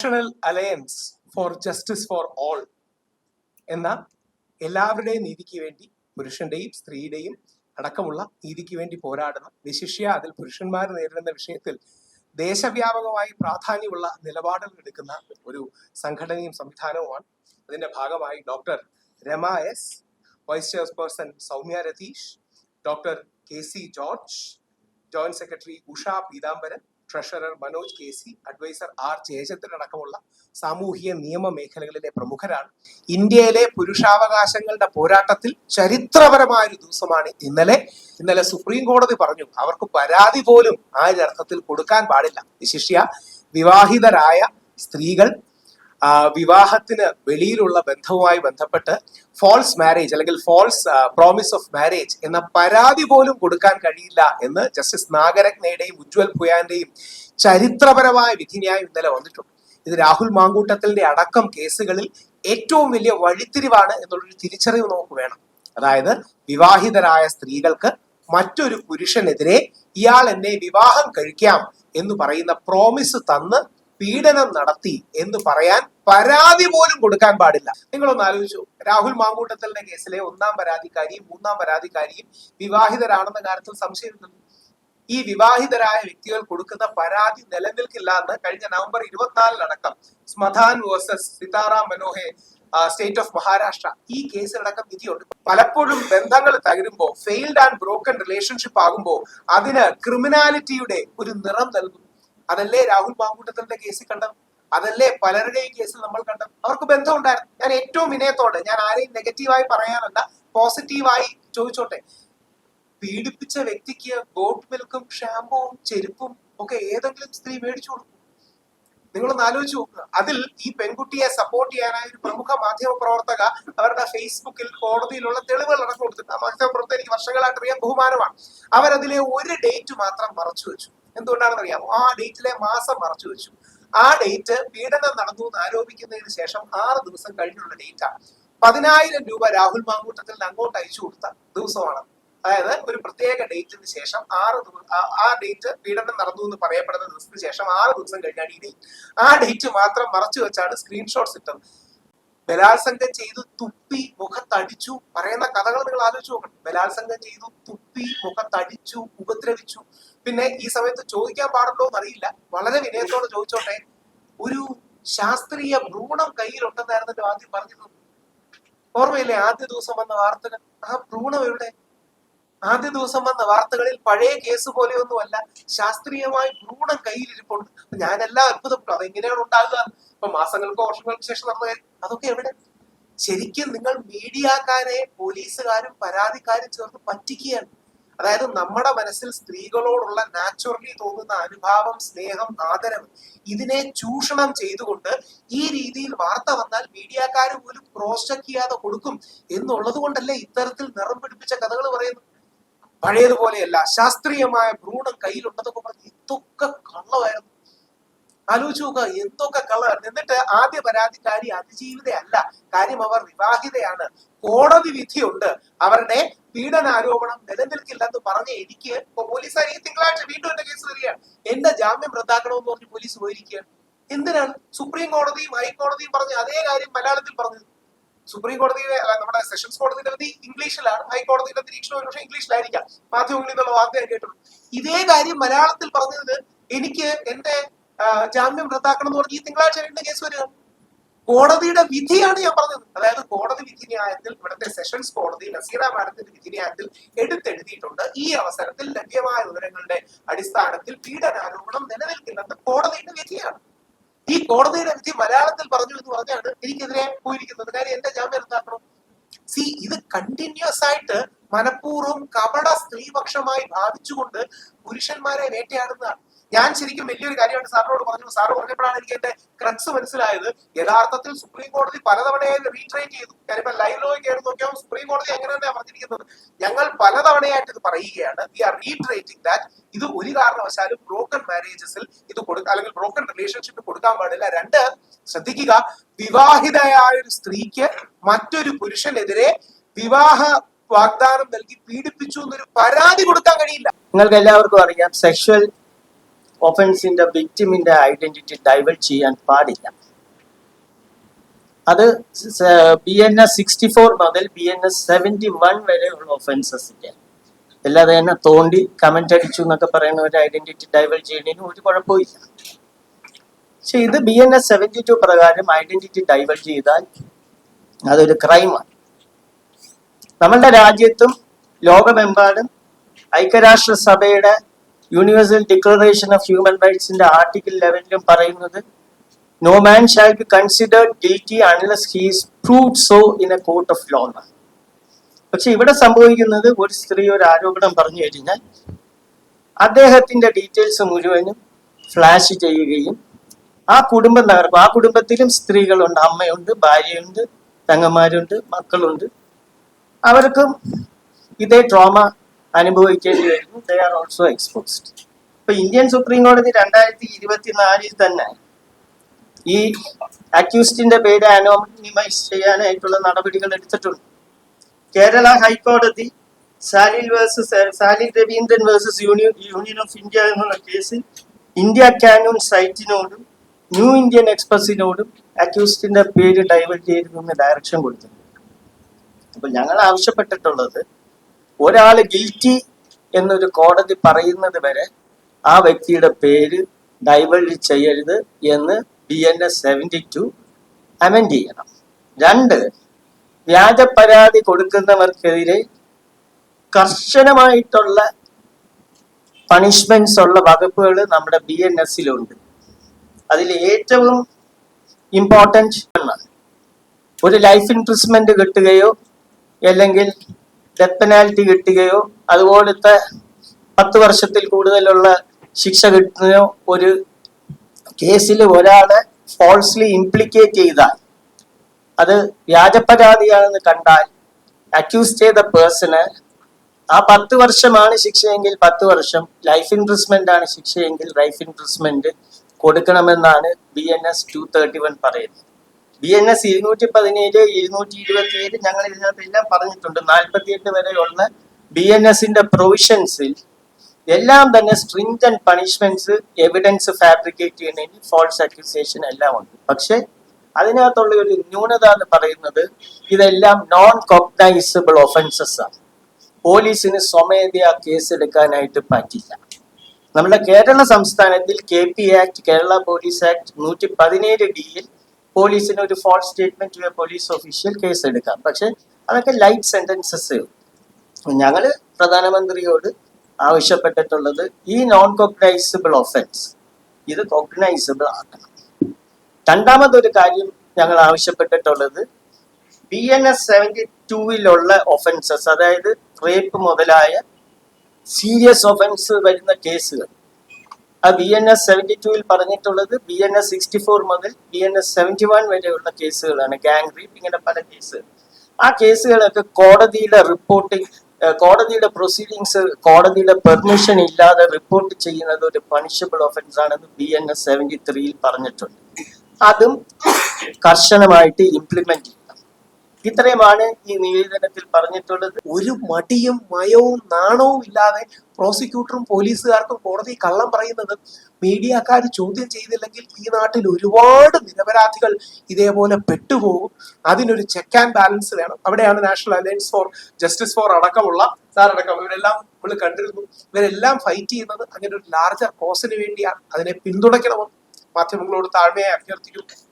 National alliance for justice for all എന്ന എല്ലാവരുടെയും നീതിക്ക് വേണ്ടി പുരുഷന്റെയും സ്ത്രീയുടെയും അടക്കമുള്ള നീതിക്ക് വേണ്ടി പോരാടുന്ന വിശിഷ്യ അതിൽ പുരുഷന്മാർ നേരിടുന്ന വിഷയത്തിൽ ദേശവ്യാപകമായി പ്രാധാന്യമുള്ള നിലപാടുകൾ എടുക്കുന്ന ഒരു സംഘടനയും സംവിധാനവുമാണ്. അതിന്റെ ഭാഗമായി doctor Rama S vice chairperson Soumya Ratheesh doctor K C George joint secretary Usha Peethambaran treasurer Manoj K C adviser R Jayachandran അടക്കമുള്ള സാമൂഹിക നിയമ മേഖലകളിലെ പ്രമുഖരാണ്. ഇന്ത്യയിലെ പുരുഷാവകാശങ്ങളുടെ പോരാട്ടത്തിൽ ചരിത്രപരമായ ഒരു ദിവസമാണ് ഇന്നലെ. ഇന്നലെ സുപ്രീം കോടതി പറഞ്ഞു അവർക്ക് പരാതി പോലും ആ ഒരു അർത്ഥത്തിൽ കൊടുക്കാൻ പാടില്ല. വിശിഷ്യ വിവാഹിതരായ സ്ത്രീകൾ വിവാഹത്തിന് വെളിയിലുള്ള ബന്ധവുമായി ബന്ധപ്പെട്ട് ഫോൾസ് മാരേജ് അല്ലെങ്കിൽ ഫോൾസ് പ്രോമിസ് ഓഫ് മാരേജ് എന്ന പരാതി പോലും കൊടുക്കാൻ കഴിയില്ല എന്ന് ജസ്റ്റിസ് നാഗരത്നയുടെയും ഉജ്വൽ ഭുയാന്റെയും ചരിത്രപരമായ വിധിന്യായം ഇന്നലെ വന്നിട്ടുണ്ട്. ഇത് രാഹുൽ മാങ്കൂട്ടത്തിന്റെ അടക്കം കേസുകളിൽ ഏറ്റവും വലിയ വഴിത്തിരിവാണ് എന്നുള്ളൊരു തിരിച്ചറിവ് നമുക്ക് വേണം. അതായത് വിവാഹിതരായ സ്ത്രീകൾക്ക് മറ്റൊരു പുരുഷനെതിരെ ഇയാൾ എന്നെ വിവാഹം കഴിക്കാം എന്ന് പറയുന്ന പ്രോമിസ് തന്ന് പീഡനം നടത്തി എന്ന് പറയാൻ പരാതി പോലും കൊടുക്കാൻ പാടില്ല. നിങ്ങളൊന്ന് ആലോചിച്ചു. രാഹുൽ മാങ്കൂട്ടത്തലിന്റെ കേസിലെ ഒന്നാം പരാതിക്കാരിയും മൂന്നാം പരാതിക്കാരിയും വിവാഹിതരാണെന്ന കാര്യത്തിൽ സംശയമില്ല ഈ വിവാഹിതരായ വ്യക്തികൾ കൊടുക്കുന്ന പരാതി നിലനിൽക്കില്ല എന്ന് കഴിഞ്ഞ നവംബർ ഇരുപത്തിനാലിനടക്കം സ്മധാൻ വേഴ്സസ് സീതാറാം മനോഹെ സ്റ്റേറ്റ് ഓഫ് മഹാരാഷ്ട്ര ഈ കേസിലടക്കം വിധിയുണ്ട്. പലപ്പോഴും ബന്ധങ്ങൾ തകരുമ്പോൾ ഫെയിൽഡ് ആൻഡ് ബ്രോക്കൺ റിലേഷൻഷിപ്പ് ആകുമ്പോൾ അതിന് ക്രിമിനാലിറ്റിയുടെ ഒരു നിറം നൽകും അതല്ലേ രാഹുൽ മാങ്കൂട്ടത്തിന്റെ കേസിൽ കണ്ടത്? അതല്ലേ പലരുടെയും കേസിൽ നമ്മൾ കണ്ടത്? അവർക്ക് ബന്ധമുണ്ടായിരുന്നു. ഞാൻ ഏറ്റവും വിനയത്തോടെ ഞാൻ ആരെയും നെഗറ്റീവായി പറയാനല്ല പോസിറ്റീവായി ചോദിച്ചോട്ടെ. പീഡിപ്പിച്ച വ്യക്തിക്ക് ഗോട്ട് മിൽക്കും ഷാമ്പുവും ചെരുപ്പും ഒക്കെ ഏതെങ്കിലും സ്ത്രീ മേടിച്ചു കൊടുക്കും. നിങ്ങളൊന്ന് ആലോചിച്ച് നോക്കുക. അതിൽ ഈ പെൺകുട്ടിയെ സപ്പോർട്ട് ചെയ്യാനായി ഒരു പ്രമുഖ മാധ്യമ പ്രവർത്തക അവരുടെ ഫേസ്ബുക്കിൽ കോടതിയിലുള്ള തെളിവുകൾ അടക്കം കൊടുത്തിട്ടുണ്ട്. ആ മാധ്യമ പ്രവർത്തകർ എനിക്ക് വർഷങ്ങളായിട്ട് അറിയാൻ ബഹുമാനമാണ്. അവരതിലെ ഒരു ഡേറ്റ് മാത്രം മറച്ചു വെച്ചു. എന്തുകൊണ്ടാണെന്ന് അറിയാമോ ആ ഡേറ്റിലെ മാസം മറച്ചു വെച്ചു. ആ ഡേറ്റ് പീഡനം നടന്നു എന്ന് ആരോപിക്കുന്നതിന് ശേഷം ആറ് ദിവസം കഴിഞ്ഞുള്ള ഡേറ്റാണ് പതിനായിരം രൂപ രാഹുൽ മാങ്കൂട്ടത്തിൽ അങ്ങോട്ട് അയച്ചു കൊടുത്ത ദിവസമാണ്. അതായത് ഒരു പ്രത്യേക ഡേറ്റിന് ശേഷം ആറ് ആ ഡേറ്റ് പീഡനം നടന്നു എന്ന് പറയപ്പെടുന്ന ദിവസത്തിന് ശേഷം ആറ് ദിവസം കഴിഞ്ഞാണ് ഈ ഡേറ്റ് ആ ഡേറ്റ് മാത്രം മറച്ചു വെച്ചാണ് സ്ക്രീൻഷോട്ട്സ് ഇട്ടത്. ബലാത്സംഗം ചെയ്തു തുപ്പി മുഖത്തടിച്ചു. പറയുന്ന കഥകൾ നിങ്ങൾ ആലോചിച്ച് നോക്കണം. ബലാത്സംഗം ചെയ്തു തുപ്പി മുഖത്തടിച്ചു ഉപദ്രവിച്ചു പിന്നെ ഈ സമയത്ത് ചോദിക്കാൻ പാടുണ്ടോ എന്നറിയില്ല. വളരെ വിനയത്തോടെ ചോദിച്ചോട്ടെ. ഒരു ശാസ്ത്രീയ ഭ്രൂണം കയ്യിലുണ്ടെന്നായിരുന്നല്ലോ ആദ്യം പറഞ്ഞിരുന്നത്. ഓർമ്മയില്ലേ ആദ്യ ദിവസം വന്ന വാർത്തകൾ? ആ ഭ്രൂണം എവിടെ? ആദ്യ ദിവസം വന്ന വാർത്തകളിൽ പഴയ കേസ് പോലെയൊന്നുമല്ല ശാസ്ത്രീയമായി ഭ്രൂണം കയ്യിലിരിപ്പുണ്ട്. ഞാനെല്ലാം അത്ഭുതപ്പെട്ടു. അതെങ്ങനെയാണ് ഉണ്ടാകുക? ഇപ്പൊ മാസങ്ങൾക്കോ വർഷങ്ങൾക്ക് ശേഷം നടന്ന അതൊക്കെ എവിടെ? ശരിക്കും നിങ്ങൾ മീഡിയക്കാരെ പോലീസുകാരും പരാതിക്കാരും ചേർന്ന് പറ്റിക്കുകയാണ്. അതായത് നമ്മുടെ മനസ്സിൽ സ്ത്രീകളോടുള്ള നാച്ചുറലി തോന്നുന്ന അനുഭാവം സ്നേഹം ആദരവ് ഇതിനെ ചൂഷണം ചെയ്തുകൊണ്ട് ഈ രീതിയിൽ വാർത്ത വന്നാൽ മീഡിയക്കാർ പോലും ക്രോസ് ചെക്ക് ചെയ്യാതെ കൊടുക്കും എന്നുള്ളത് കൊണ്ടല്ലേ ഇത്തരത്തിൽ നിറം പിടിപ്പിച്ച കഥകൾ പറയുന്നത്? പഴയതുപോലെയല്ല ശാസ്ത്രീയമായ ഭ്രൂണം കയ്യിലുണ്ടെന്നൊക്കെ പറഞ്ഞ് ഇതൊക്കെ കള്ളമായിരുന്നു. ആലോചിച്ച് നോക്കുക എന്തൊക്കെ കള്ളമായിരുന്നു എന്നിട്ട് ആദ്യ പരാതിക്കാരി അതിജീവിതയല്ല കാര്യം അവർ വിവാഹിതയാണ്. കോടതി വിധിയുണ്ട്. അവരുടെ പീഡനാരോപണം നിലനിൽക്കില്ലെന്ന് പറഞ്ഞ എനിക്ക് ഇപ്പൊ പോലീസുകാർ ഈ തിങ്കളാഴ്ച വീണ്ടും എന്റെ കേസ് വരികയാണ്. എന്റെ ജാമ്യം റദ്ദാക്കണമെന്ന് പറഞ്ഞ് പോലീസ് പോയിരിക്കുകയാണ്. എന്തിനാണ്? സുപ്രീം കോടതിയും ഹൈക്കോടതിയും പറഞ്ഞ അതേ കാര്യം മലയാളത്തിൽ പറഞ്ഞത്. സുപ്രീം കോടതിയുടെ നമ്മുടെ സെഷൻസ് കോടതിയുടെ വിധി ഇംഗ്ലീഷിലാണ്. ഹൈക്കോടതിയുടെ നിരീക്ഷണം ഒരുപക്ഷെ ഇംഗ്ലീഷിലായിരിക്കാം. മാധ്യമങ്ങളിൽ നിന്നുള്ള വാർത്ത ഞാൻ കേട്ടുള്ളൂ ഇതേ കാര്യം മലയാളത്തിൽ പറഞ്ഞത് എനിക്ക് എന്റെ ജാമ്യം റദ്ദാക്കണം എന്ന് പറഞ്ഞ് ഈ തിങ്കളാഴ്ച രണ്ട് കേസ് വരിക കോടതിയുടെ വിധിയാണ് ഞാൻ പറഞ്ഞത്. അതായത് കോടതി വിധി ന്യായത്തിൽ ഇവിടുത്തെ സെഷൻസ് കോടതി നസീറ മാഡത്തിന്റെ വിധി ന്യായത്തിൽ എടുത്തെഴുതിയിട്ടുണ്ട്. ഈ അവസരത്തിൽ ലഭ്യമായ വിവരങ്ങളുടെ അടിസ്ഥാനത്തിൽ പീഡനാരോപണം നിലനിൽക്കില്ലെന്ന് കോടതിയുടെ വിധിയാണ്. ഈ കോടതിയുടെ വിധി മലയാളത്തിൽ പറഞ്ഞു എന്ന് പറഞ്ഞാണ് എനിക്കെതിരെ പോയിരിക്കുന്നത്. കാര്യം എന്റെ ജാമ്യം എന്താക്കണം സി ഇത് കണ്ടിന്യൂസ് ആയിട്ട് മനഃപൂർവം കപട സ്ത്രീപക്ഷമായി ഭാവിച്ചുകൊണ്ട് പുരുഷന്മാരെ വേട്ടയാടുന്നതാണ്. ഞാൻ ശരിക്കും വലിയൊരു കാര്യമായിട്ട് സാറിനോട് പറഞ്ഞു. സാർ പറഞ്ഞപ്പോഴാണ് എനിക്ക് എന്റെ ക്രക്സ് മനസ്സിലായത്. യഥാർത്ഥത്തിൽ സുപ്രീം കോടതി പലതവണയായി റീട്രേറ്റ് ചെയ്തു. ഞാനിപ്പോ ലൈവ് ലോയിൽ കയറി നോക്കിയാൽ സുപ്രീം കോടതി അങ്ങനെ തന്നെയാണ് പറഞ്ഞിരിക്കുന്നത്. ഞങ്ങൾ പലതവണയായിട്ട് ഇത് പറയുകയാണ്. വി ആർ റീട്രേറ്റിംഗ് ദാറ്റ് ഇത് ഒരു കാരണവശാലും ബ്രോക്കൺ മാരേജസിൽ ഇത് കൊടുക്കുക അല്ലെങ്കിൽ ബ്രോക്കൺ റിലേഷൻഷിപ്പ് കൊടുക്കാൻ പാടില്ല. രണ്ട് ശ്രദ്ധിക്കുക വിവാഹിതയായ ഒരു സ്ത്രീക്ക് മറ്റൊരു പുരുഷനെതിരെ വിവാഹ വാഗ്ദാനം നൽകി പീഡിപ്പിച്ചു എന്നൊരു പരാതി കൊടുക്കാൻ കഴിയില്ല. നിങ്ങൾക്ക് എല്ലാവർക്കും അറിയാം സെക്ഷൽ ഒഫൻസിന്റെ വിക്ടിമിന്റെ ഐഡന്റിറ്റി ഡൈവേർട്ട് ചെയ്യാൻ പാടില്ല. അത് B N S sixty four മുതൽ B N S seventy one വരെയുള്ള ഒഫൻസസിന്റെ അല്ലാതെ തന്നെ തോണ്ടി കമന്റ് അടിച്ചു എന്നൊക്കെ പറയുന്ന ഒരു ഐഡന്റിറ്റി ഡൈവേർട്ട് ചെയ്യുന്നതിന് ഒരു കുഴപ്പമില്ല പക്ഷെ ഇത് B N S seventy two പ്രകാരം ഐഡന്റിറ്റി ഡൈവേർട്ട് ചെയ്താൽ അതൊരു ക്രൈമാണ് നമ്മളുടെ രാജ്യത്തും ലോകമെമ്പാടും ഐക്യരാഷ്ട്രസഭയുടെ യൂണിവേഴ്സൽ ഡിക്ലറേഷൻ ഓഫ് ഹ്യൂമൻ റൈറ്റ്സിന്റെ ആർട്ടിക്കിൾ ലെവലിലും പറയുന്നത് no man shall be considered guilty unless he's prove so in a court of law എന്നാണ് പക്ഷെ ഇവിടെ സംഭവിക്കുന്നത് ഒരു സ്ത്രീ ഒരു ആരോപണം പറഞ്ഞു കഴിഞ്ഞാൽ അദ്ദേഹത്തിന്റെ ഡീറ്റെയിൽസ് മുഴുവനും ഫ്ലാഷ് ചെയ്യുകയും ആ കുടുംബം തകർക്കും ആ കുടുംബത്തിലും സ്ത്രീകളുണ്ട് അമ്മയുണ്ട് ഭാര്യയുണ്ട് പെങ്ങന്മാരുണ്ട് മക്കളുണ്ട്. അവർക്കും ഇതേ ട്രോമ അനുഭവിക്കേണ്ടി വരുന്നു. ദേ ആർ ഓൾസോ എക്സ്പോസ്ഡ് ഇപ്പൊ ഇന്ത്യൻ സുപ്രീം കോടതി രണ്ടായിരത്തി ഇരുപത്തിനാലിൽ തന്നെ ഈ അക്യൂസ്റ്റിന്റെ പേര് അനോണിമൈസ് ചെയ്യാനായിട്ടുള്ള നടപടികൾ എടുത്തിട്ടുണ്ട്. കേരള ഹൈക്കോടതി Salil versus Salil Raveendran versus union union of India എന്നുള്ള കേസിൽ ഇന്ത്യ കാനൂൺ സൈറ്റിനോടും ന്യൂ ഇന്ത്യൻ എക്സ്പ്രസിനോടും അക്യൂസ്റ്റിന്റെ പേര് ഡൈവേർട്ട് ചെയ്തെന്ന് ഡയറക്ഷൻ കൊടുത്തിട്ടുണ്ട്. അപ്പൊ ഞങ്ങൾ ആവശ്യപ്പെട്ടിട്ടുള്ളത് ഒരാൾ ഗിൽറ്റി എന്നൊരു കോടതി പറയുന്നത് വരെ ആ വ്യക്തിയുടെ പേര് ഡൈവേർട്ട് ചെയ്യരുത് എന്ന് B N S seventy two amend ചെയ്യണം. രണ്ട് വ്യാജ പരാതി കൊടുക്കുന്നവർക്കെതിരെ കർശനമായിട്ടുള്ള പണിഷ്മെന്റ്സ് ഉള്ള വകുപ്പുകൾ നമ്മുടെ ബി എൻ എസിലുണ്ട് അതിൽ ഏറ്റവും ഇമ്പോർട്ടന്റ് ഒരു ലൈഫ് ഇംപ്രസ്മെന്റ് കിട്ടുകയോ അല്ലെങ്കിൽ ഡെത്ത് പെനാൽറ്റി കിട്ടുകയോ അതുപോലത്തെ പത്ത് വർഷത്തിൽ കൂടുതലുള്ള ശിക്ഷ കിട്ടുകയോ ഒരു കേസിൽ ഒരാളെ ഫോൾസ്ലി ഇംപ്ലിക്കേറ്റ് ചെയ്താൽ അത് വ്യാജപരാതിയാണെന്ന് കണ്ടാൽ അക്യൂസ് ചെയ്ത പേഴ്സണ് ആ പത്ത് വർഷമാണ് ശിക്ഷയെങ്കിൽ പത്ത് വർഷം ലൈഫ് ഇൻട്രസ്റ്റ്മെന്റ് ആണ് ശിക്ഷയെങ്കിൽ life ഇൻട്രസ്റ്റ്മെന്റ് കൊടുക്കണമെന്നാണ് B N S two thirty one പറയുന്നത്. ബി എൻ എസ് ഇരുന്നൂറ്റി പതിനേഴ് ഇരുന്നൂറ്റി ഇരുപത്തി ഏഴ് ഞങ്ങൾ ഇതിനകത്ത് എല്ലാം പറഞ്ഞിട്ടുണ്ട് നാൽപ്പത്തിയെട്ട് വരെയുള്ള ബി എൻ എസിന്റെ പ്രൊവിഷൻസിൽ എല്ലാം തന്നെ strict and punishments evidence fabricate ചെയ്യുന്നതിന് ഫോൾസ് അക്യൂസേഷൻ എല്ലാം ഉണ്ട്. പക്ഷെ അതിനകത്തുള്ള ഒരു ന്യൂനത എന്ന് പറയുന്നത് ഇതെല്ലാം നോൺ കോഗ്നൈസബിൾ ഒഫൻസസ് ആണ്. പോലീസിന് സ്വമേധയാ കേസ് എടുക്കാനായിട്ട് പറ്റില്ല. നമ്മുടെ കേരള സംസ്ഥാനത്തിൽ K P act Kerala police act നൂറ്റി പതിനേഴ് ഡിയിൽ പോലീസിന് ഒരു false statement to a police official case എടുക്കാം. പക്ഷെ അതൊക്കെ ലൈറ്റ് സെന്റൻസസ് ഞങ്ങൾ പ്രധാനമന്ത്രിയോട് ആവശ്യപ്പെട്ടിട്ടുള്ളത് ഈ നോൺ കോഗ്നൈസബിൾ ഒഫൻസ് ഇത് കോഗ്നൈസബിൾ ആക്കണം. രണ്ടാമതൊരു കാര്യം ഞങ്ങൾ ആവശ്യപ്പെട്ടിട്ടുള്ളത് ബി എൻ എസ് സെവന്റി ടൂവിലുള്ള ഒഫൻസസ് അതായത് റേപ്പ് മുതലായ സീരിയസ് ഒഫൻസ് വരുന്ന കേസുകൾ ആ ബി എൻ എസ് സെവന്റി ടൂവിൽ പറഞ്ഞിട്ടുള്ളത് B N S sixty four മുതൽ B N S seventy one വരെയുള്ള കേസുകളാണ്. ഗാങ് റേപ്പ് ഇങ്ങനെ പല കേസുകൾ ആ കേസുകളൊക്കെ കോടതിയുടെ റിപ്പോർട്ടിംഗ് കോടതിയുടെ പ്രൊസീഡിങ്സ് കോടതിയുടെ പെർമിഷൻ ഇല്ലാതെ റിപ്പോർട്ട് ചെയ്യുന്നത് ഒരു പണിഷബിൾ ഒഫൻസ് ആണെന്ന് ബി എൻ എസ് സെവന്റി ത്രീയിൽ പറഞ്ഞിട്ടുണ്ട്. അതും കർശനമായിട്ട് ഇംപ്ലിമെന്റ് ചെയ്യണം ഇത്രയുമാണ് ഈ നിവേദനത്തിൽ പറഞ്ഞിട്ടുള്ളത്. ഒരു മടിയും മയവും നാണവും ഇല്ലാതെ പ്രോസിക്യൂട്ടറും പോലീസുകാർക്കും കോടതി കള്ളം പറയുന്നത് മീഡിയക്കാർ ചോദ്യം ചെയ്തില്ലെങ്കിൽ ഈ നാട്ടിൽ ഒരുപാട് നിരപരാധികൾ ഇതേപോലെ പെട്ടുപോകും. അതിനൊരു ചെക്ക് ആൻഡ് ബാലൻസ് വേണം. അവിടെയാണ് national alliance for justice for അടക്കമുള്ള സാറടക്കം. ഇവരെല്ലാം നമ്മൾ കണ്ടിരുന്നു. ഇവരെല്ലാം ഫൈറ്റ് ചെയ്യുന്നത് അങ്ങനെ ഒരു ലാർജർ കോസിന് വേണ്ടിയാണ്. അതിനെ പിന്തുണയ്ക്കണമെന്ന് മാധ്യമങ്ങളോട് താഴ്മയായി അഭ്യർത്ഥിക്കുന്നു.